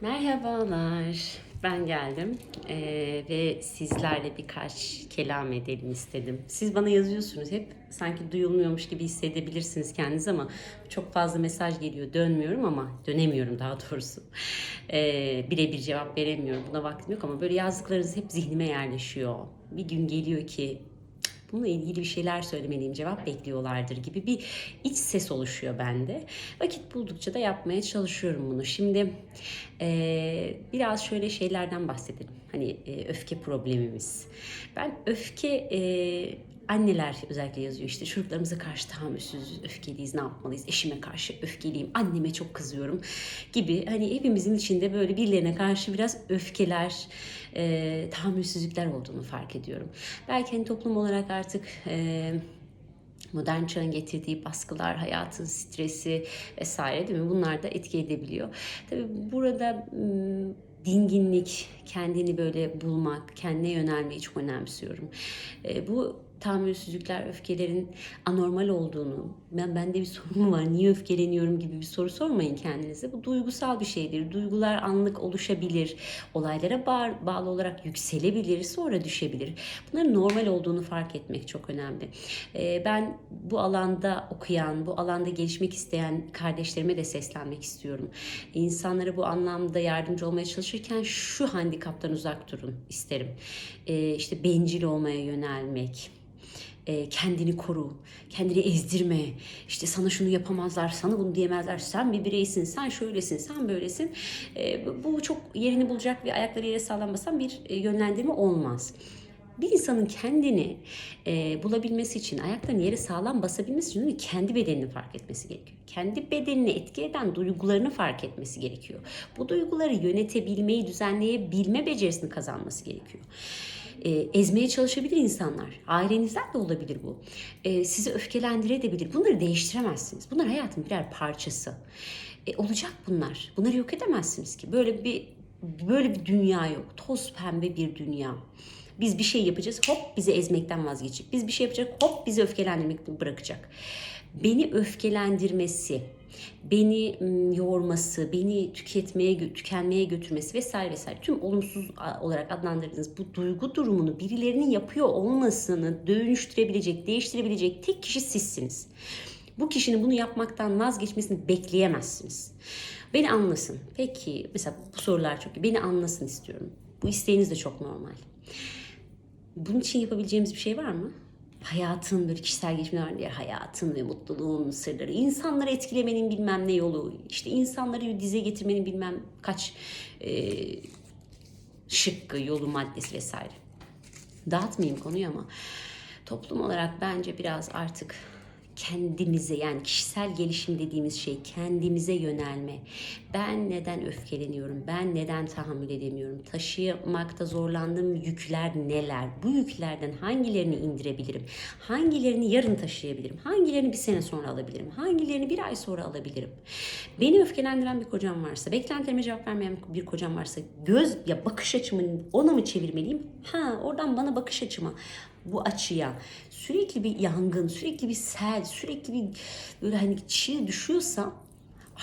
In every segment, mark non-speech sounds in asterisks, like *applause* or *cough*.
Merhabalar, ben geldim Ee, ve sizlerle birkaç kelam edelim istedim. Siz bana yazıyorsunuz hep, sanki duyulmuyormuş gibi hissedebilirsiniz kendiniz ama çok fazla mesaj geliyor, dönmüyorum ama dönemiyorum daha doğrusu. Ee, birebir cevap veremiyorum, buna vaktim yok ama böyle yazdıklarınız hep zihnime yerleşiyor. Bir gün geliyor ki bununla ilgili bir şeyler söylemeliyim, cevap bekliyorlardır gibi bir iç ses oluşuyor bende. Vakit buldukça da yapmaya çalışıyorum bunu. Şimdi eee, biraz şöyle şeylerden bahsedelim. Hani eee, öfke problemimiz. Ben öfke eee, anneler özellikle yazıyor işte çocuklarımıza karşı tahammülsüz, öfkeliyiz, ne yapmalıyız, eşime karşı öfkeliyim, anneme çok kızıyorum gibi hani hepimizin içinde böyle birilerine karşı biraz öfkeler, e, tahammülsüzlükler olduğunu fark ediyorum. Belki hani toplum olarak artık e, modern çağın getirdiği baskılar, hayatın stresi vesaire değil mi? Bunlar da etki edebiliyor. Tabii burada dinginlik, kendini böyle bulmak, kendine yönelmeyi çok önemsiyorum. E, bu tahammülsüzlükler, öfkelerin anormal olduğunu, ben bende bir sorun var, niye öfkeleniyorum gibi bir soru sormayın kendinize. Bu duygusal bir şeydir. Duygular anlık oluşabilir, olaylara bağ- bağlı olarak yükselebilir, sonra düşebilir. Bunların normal olduğunu fark etmek çok önemli. Ee, ben bu alanda okuyan, bu alanda gelişmek isteyen kardeşlerime de seslenmek istiyorum. İnsanlara bu anlamda yardımcı olmaya çalışırken şu handikaptan uzak durun isterim. Ee, işte bencil olmaya yönelmek, e, kendini koru, kendini ezdirme. İşte sana şunu yapamazlar, sana bunu diyemezler. Sen bir bireysin, sen şöylesin, sen böylesin. E, bu çok yerini bulacak ve ayakları yere sağlam basan bir e, yönlendirme olmaz. Bir insanın kendini e, bulabilmesi için, ayaklarını yere sağlam basabilmesi için kendi bedenini fark etmesi gerekiyor. Kendi bedenini etki eden duygularını fark etmesi gerekiyor. Bu duyguları yönetebilmeyi, düzenleyebilme becerisini kazanması gerekiyor e, ezmeye çalışabilir insanlar. Ailenizden de olabilir bu. E, sizi öfkelendirebilir. Bunları değiştiremezsiniz. Bunlar hayatın birer parçası. E, olacak bunlar. Bunları yok edemezsiniz ki. Böyle bir böyle bir dünya yok. Toz pembe bir dünya. Biz bir şey yapacağız, hop bizi ezmekten vazgeçecek. Biz bir şey yapacak, hop bizi öfkelendirmek bırakacak. Beni öfkelendirmesi, beni ım, yorması, beni tüketmeye, tükenmeye götürmesi vesaire vesaire tüm olumsuz olarak adlandırdığınız bu duygu durumunu birilerinin yapıyor olmasını dönüştürebilecek, değiştirebilecek tek kişi sizsiniz. Bu kişinin bunu yapmaktan vazgeçmesini bekleyemezsiniz. Beni anlasın. Peki mesela bu sorular çok iyi. Beni anlasın istiyorum. Bu isteğiniz de çok normal. Bunun için yapabileceğimiz bir şey var mı? Hayatın böyle kişisel gelişimler diye hayatın ve mutluluğun sırları, insanları etkilemenin bilmem ne yolu, işte insanları dize getirmenin bilmem kaç e, şıkkı, yolu, maddesi vesaire. Dağıtmayayım konuyu ama toplum olarak bence biraz artık kendimize yani kişisel gelişim dediğimiz şey kendimize yönelme. Ben neden öfkeleniyorum? Ben neden tahammül edemiyorum? Taşımakta zorlandığım yükler neler? Bu yüklerden hangilerini indirebilirim? Hangilerini yarın taşıyabilirim? Hangilerini bir sene sonra alabilirim? Hangilerini bir ay sonra alabilirim? Beni öfkelendiren bir kocam varsa, beklentilerime cevap vermeyen bir kocam varsa göz ya bakış açımı ona mı çevirmeliyim? Ha oradan bana bakış açıma bu açıya sürekli bir yangın, sürekli bir sel, sürekli bir böyle hani çiğ düşüyorsa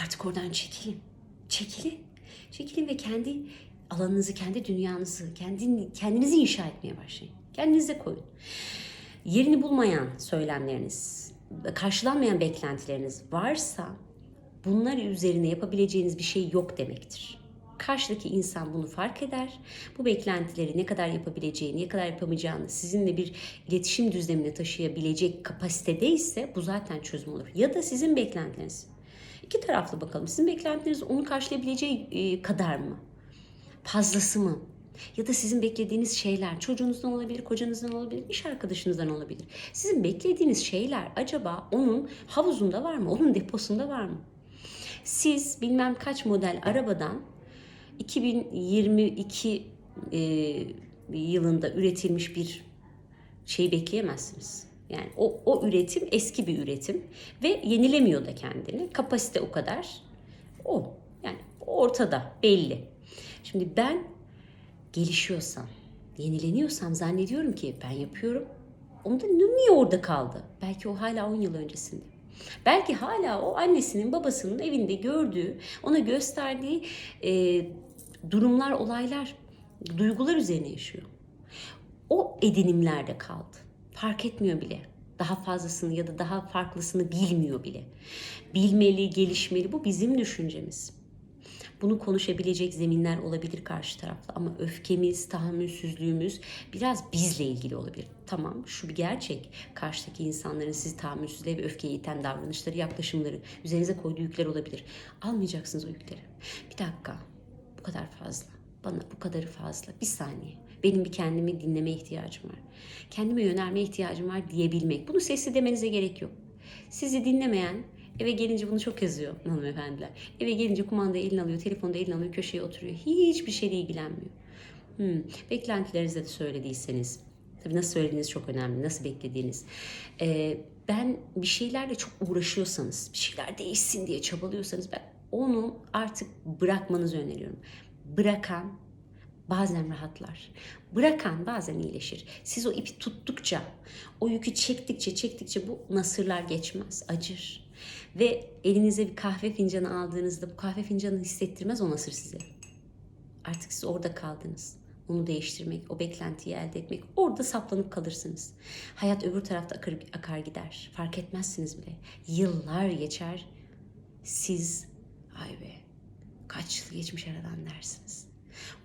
artık oradan çekilin. Çekilin. Çekilin ve kendi alanınızı, kendi dünyanızı, kendin, kendinizi inşa etmeye başlayın. Kendinize koyun. Yerini bulmayan söylemleriniz, karşılanmayan beklentileriniz varsa bunlar üzerine yapabileceğiniz bir şey yok demektir. Karşıdaki insan bunu fark eder. Bu beklentileri ne kadar yapabileceğini, ne kadar yapamayacağını sizinle bir iletişim düzlemine taşıyabilecek kapasitede ise bu zaten çözüm olur. Ya da sizin beklentiniz. İki taraflı bakalım. Sizin beklentiniz onu karşılayabileceği e, kadar mı? Fazlası mı? Ya da sizin beklediğiniz şeyler çocuğunuzdan olabilir, kocanızdan olabilir, iş arkadaşınızdan olabilir. Sizin beklediğiniz şeyler acaba onun havuzunda var mı? Onun deposunda var mı? Siz bilmem kaç model arabadan 2022 e, yılında üretilmiş bir şey bekleyemezsiniz. Yani o, o üretim eski bir üretim ve yenilemiyor da kendini. Kapasite o kadar. O. Yani ortada belli. Şimdi ben gelişiyorsam, yenileniyorsam zannediyorum ki ben yapıyorum. Onda niye orada kaldı? Belki o hala 10 yıl öncesinde. Belki hala o annesinin babasının evinde gördüğü, ona gösterdiği e, durumlar, olaylar, duygular üzerine yaşıyor. O edinimlerde kaldı. Fark etmiyor bile. Daha fazlasını ya da daha farklısını bilmiyor bile. Bilmeli, gelişmeli bu bizim düşüncemiz. Bunu konuşabilecek zeminler olabilir karşı tarafta ama öfkemiz, tahammülsüzlüğümüz biraz bizle ilgili olabilir. Tamam şu bir gerçek. Karşıdaki insanların sizi tahammülsüzlüğe ve öfkeye iten davranışları, yaklaşımları, üzerinize koyduğu yükler olabilir. Almayacaksınız o yükleri. Bir dakika bu kadar fazla. Bana bu kadarı fazla. Bir saniye. Benim bir kendimi dinleme ihtiyacım var. Kendime yönelme ihtiyacım var diyebilmek. Bunu sesli demenize gerek yok. Sizi dinlemeyen eve gelince bunu çok yazıyor hanımefendiler. Eve gelince kumandayı eline alıyor, telefonu da alıyor, köşeye oturuyor. Hiçbir şeyle ilgilenmiyor. Hmm. Beklentilerinizde de söylediyseniz, tabii nasıl söylediğiniz çok önemli, nasıl beklediğiniz. Ee, ben bir şeylerle çok uğraşıyorsanız, bir şeyler değişsin diye çabalıyorsanız ben onu artık bırakmanızı öneriyorum. Bırakan bazen rahatlar. Bırakan bazen iyileşir. Siz o ipi tuttukça, o yükü çektikçe çektikçe bu nasırlar geçmez, acır. Ve elinize bir kahve fincanı aldığınızda bu kahve fincanını hissettirmez o nasır size. Artık siz orada kaldınız. Onu değiştirmek, o beklentiyi elde etmek. Orada saplanıp kalırsınız. Hayat öbür tarafta akar, akar gider. Fark etmezsiniz bile. Yıllar geçer. Siz ay be kaç yıl geçmiş aradan dersiniz.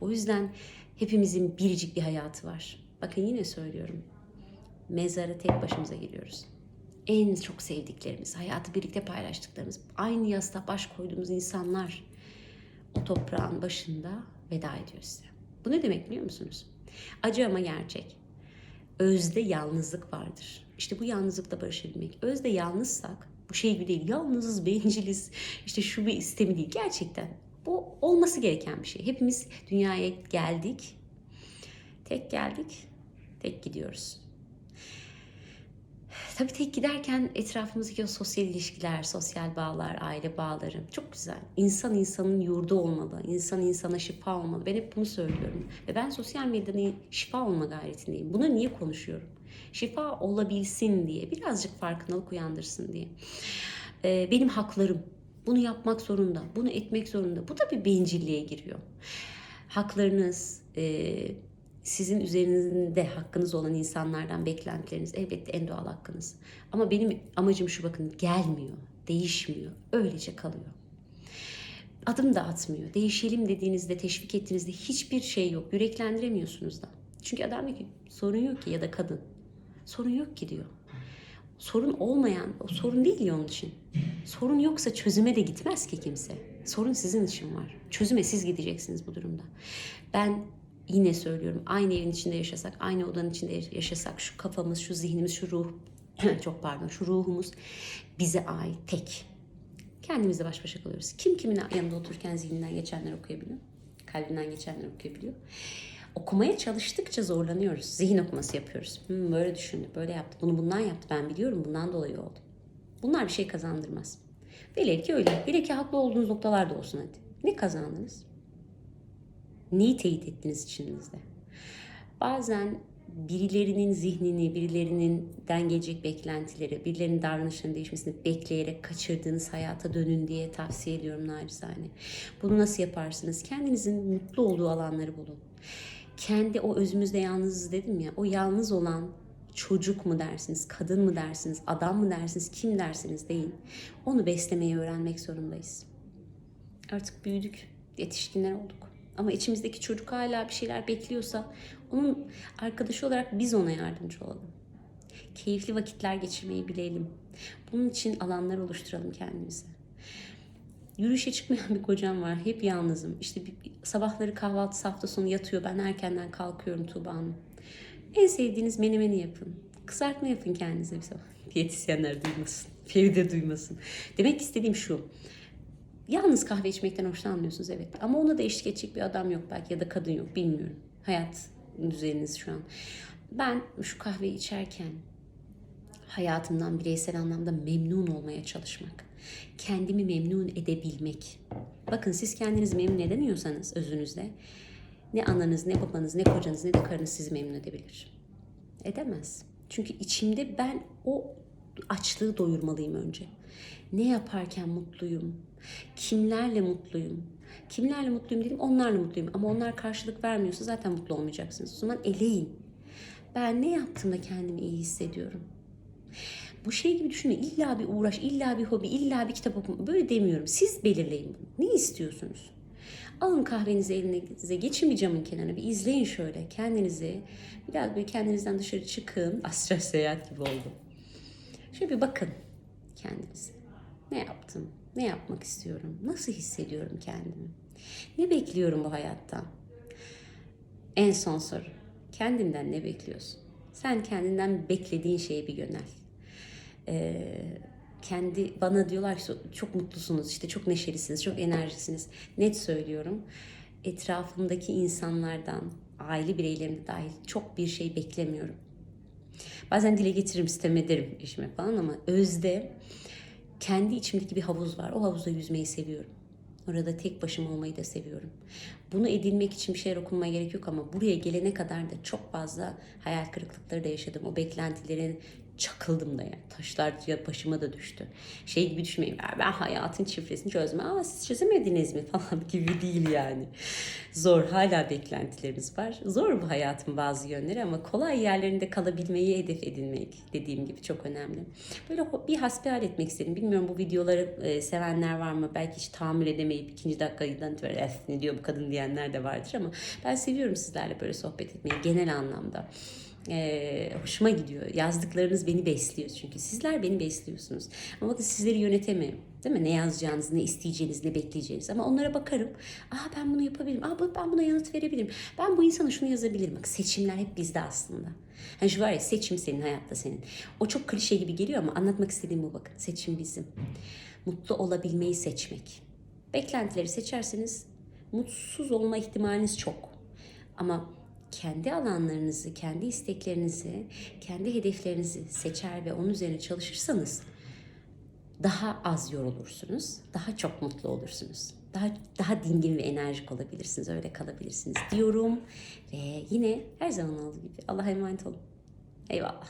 O yüzden hepimizin biricik bir hayatı var. Bakın yine söylüyorum. Mezara tek başımıza giriyoruz. En çok sevdiklerimiz, hayatı birlikte paylaştıklarımız, aynı yastığa baş koyduğumuz insanlar o toprağın başında veda ediyor size. Bu ne demek biliyor musunuz? Acı ama gerçek. Özde yalnızlık vardır. İşte bu yalnızlıkla barışabilmek. Özde yalnızsak bu şey gibi değil. Yalnızız, benciliz, işte şu bir istemi değil. Gerçekten bu olması gereken bir şey. Hepimiz dünyaya geldik. Tek geldik, tek gidiyoruz. Tabii tek giderken etrafımızdaki o sosyal ilişkiler, sosyal bağlar, aile bağları çok güzel. İnsan insanın yurdu olmalı. İnsan insana şifa olmalı. Ben hep bunu söylüyorum. Ve ben sosyal medyanın şifa olma gayretindeyim. Bunu niye konuşuyorum? Şifa olabilsin diye. Birazcık farkındalık uyandırsın diye. Ee, benim haklarım. Bunu yapmak zorunda. Bunu etmek zorunda. Bu da bir bencilliğe giriyor. Haklarınız, e, sizin üzerinizde hakkınız olan insanlardan beklentileriniz elbette en doğal hakkınız. Ama benim amacım şu bakın gelmiyor, değişmiyor, öylece kalıyor. Adım da atmıyor. Değişelim dediğinizde, teşvik ettiğinizde hiçbir şey yok. Yüreklendiremiyorsunuz da. Çünkü adam diyor ki sorun yok ki ya da kadın. Sorun yok ki diyor. Sorun olmayan, o sorun değil ya onun için. Sorun yoksa çözüme de gitmez ki kimse. Sorun sizin için var. Çözüme siz gideceksiniz bu durumda. Ben yine söylüyorum aynı evin içinde yaşasak, aynı odanın içinde yaşasak şu kafamız, şu zihnimiz, şu ruh, *clears throat* çok pardon şu ruhumuz bize ait tek. Kendimizle baş başa kalıyoruz. Kim kimin yanında otururken zihninden geçenler okuyabiliyor. Kalbinden geçenler okuyabiliyor. Okumaya çalıştıkça zorlanıyoruz. Zihin okuması yapıyoruz. Hmm, böyle düşündü, böyle yaptı, bunu bundan yaptı. Ben biliyorum bundan dolayı oldu. Bunlar bir şey kazandırmaz. Velev ki öyle. Velev ki haklı olduğunuz noktalar da olsun hadi. Ne kazandınız? Neyi teyit ettiniz içinizde? Bazen birilerinin zihnini, birilerinden gelecek beklentileri, birilerinin davranışlarının değişmesini bekleyerek kaçırdığınız hayata dönün diye tavsiye ediyorum naçizane. Bunu nasıl yaparsınız? Kendinizin mutlu olduğu alanları bulun. Kendi o özümüzde yalnızız dedim ya, o yalnız olan çocuk mu dersiniz, kadın mı dersiniz, adam mı dersiniz, kim dersiniz deyin. Onu beslemeyi öğrenmek zorundayız. Artık büyüdük, yetişkinler olduk. Ama içimizdeki çocuk hala bir şeyler bekliyorsa onun arkadaşı olarak biz ona yardımcı olalım. Keyifli vakitler geçirmeyi bilelim. Bunun için alanlar oluşturalım kendimize. Yürüyüşe çıkmayan bir kocam var. Hep yalnızım. İşte bir, sabahları kahvaltı hafta sonu yatıyor. Ben erkenden kalkıyorum Tuğba Hanım. En sevdiğiniz menemeni yapın. Kızartma yapın kendinize bir sabah. *laughs* Diyetisyenler duymasın. Feride duymasın. Demek istediğim şu. Yalnız kahve içmekten hoşlanmıyorsunuz evet. Ama ona da eşlik edecek bir adam yok belki ya da kadın yok bilmiyorum. Hayat düzeniniz şu an. Ben şu kahveyi içerken hayatımdan bireysel anlamda memnun olmaya çalışmak. Kendimi memnun edebilmek. Bakın siz kendinizi memnun edemiyorsanız özünüzde ne ananız, ne babanız, ne kocanız, ne de karınız sizi memnun edebilir. Edemez. Çünkü içimde ben o açlığı doyurmalıyım önce. Ne yaparken mutluyum? Kimlerle mutluyum? Kimlerle mutluyum dedim, onlarla mutluyum. Ama onlar karşılık vermiyorsa zaten mutlu olmayacaksınız. O zaman eleyin. Ben ne yaptığımda kendimi iyi hissediyorum. Bu şey gibi düşünme. İlla bir uğraş, illa bir hobi, illa bir kitap okuma. Böyle demiyorum. Siz belirleyin bunu. Ne istiyorsunuz? Alın kahvenizi elinize, geçin bir camın kenarına, bir izleyin şöyle kendinizi. Biraz böyle kendinizden dışarı çıkın. *laughs* Astral seyahat gibi oldu. Şöyle bir bakın kendinize. Ne yaptım? Ne yapmak istiyorum? Nasıl hissediyorum kendimi? Ne bekliyorum bu hayattan? En son soru. Kendinden ne bekliyorsun? Sen kendinden beklediğin şeye bir yönel. Ee, kendi bana diyorlar ki çok mutlusunuz, işte çok neşelisiniz, çok enerjisiniz. Net söylüyorum. Etrafımdaki insanlardan, aile bireylerimde dahil çok bir şey beklemiyorum. Bazen dile getiririm, sitem ederim eşime falan ama özde kendi içimdeki bir havuz var. O havuzda yüzmeyi seviyorum. Orada tek başıma olmayı da seviyorum. Bunu edinmek için bir şeyler okumaya gerek yok ama buraya gelene kadar da çok fazla hayal kırıklıkları da yaşadım. O beklentilerin çakıldım da yani. Taşlar başıma da düştü. Şey gibi düşünmeyin. "Ya Ben hayatın şifresini çözme. Aa siz çözemediniz mi *laughs* falan gibi değil yani. Zor. Hala beklentilerimiz var. Zor bu hayatın bazı yönleri ama kolay yerlerinde kalabilmeyi hedef edinmek dediğim gibi çok önemli. Böyle bir hasbihal etmek istedim. Bilmiyorum bu videoları e, sevenler var mı? Belki hiç tahammül edemeyip ikinci dakikadan "Eh, ne diyor bu kadın diyenler de vardır ama ben seviyorum sizlerle böyle sohbet etmeyi genel anlamda. Ee, hoşuma gidiyor. Yazdıklarınız beni besliyor çünkü. Sizler beni besliyorsunuz. Ama bakın sizleri yönetemem. Değil mi? Ne yazacağınız, ne isteyeceğiniz, ne bekleyeceğiniz. Ama onlara bakarım. Aa ben bunu yapabilirim. Aa ben buna yanıt verebilirim. Ben bu insana şunu yazabilirim. Bak seçimler hep bizde aslında. Hani şu var ya seçim senin hayatta senin. O çok klişe gibi geliyor ama anlatmak istediğim bu bakın. Seçim bizim. Mutlu olabilmeyi seçmek. Beklentileri seçerseniz mutsuz olma ihtimaliniz çok. Ama kendi alanlarınızı, kendi isteklerinizi, kendi hedeflerinizi seçer ve onun üzerine çalışırsanız daha az yorulursunuz, daha çok mutlu olursunuz. Daha daha dingin ve enerjik olabilirsiniz, öyle kalabilirsiniz diyorum. Ve yine her zaman olduğu gibi Allah'a emanet olun. Eyvallah.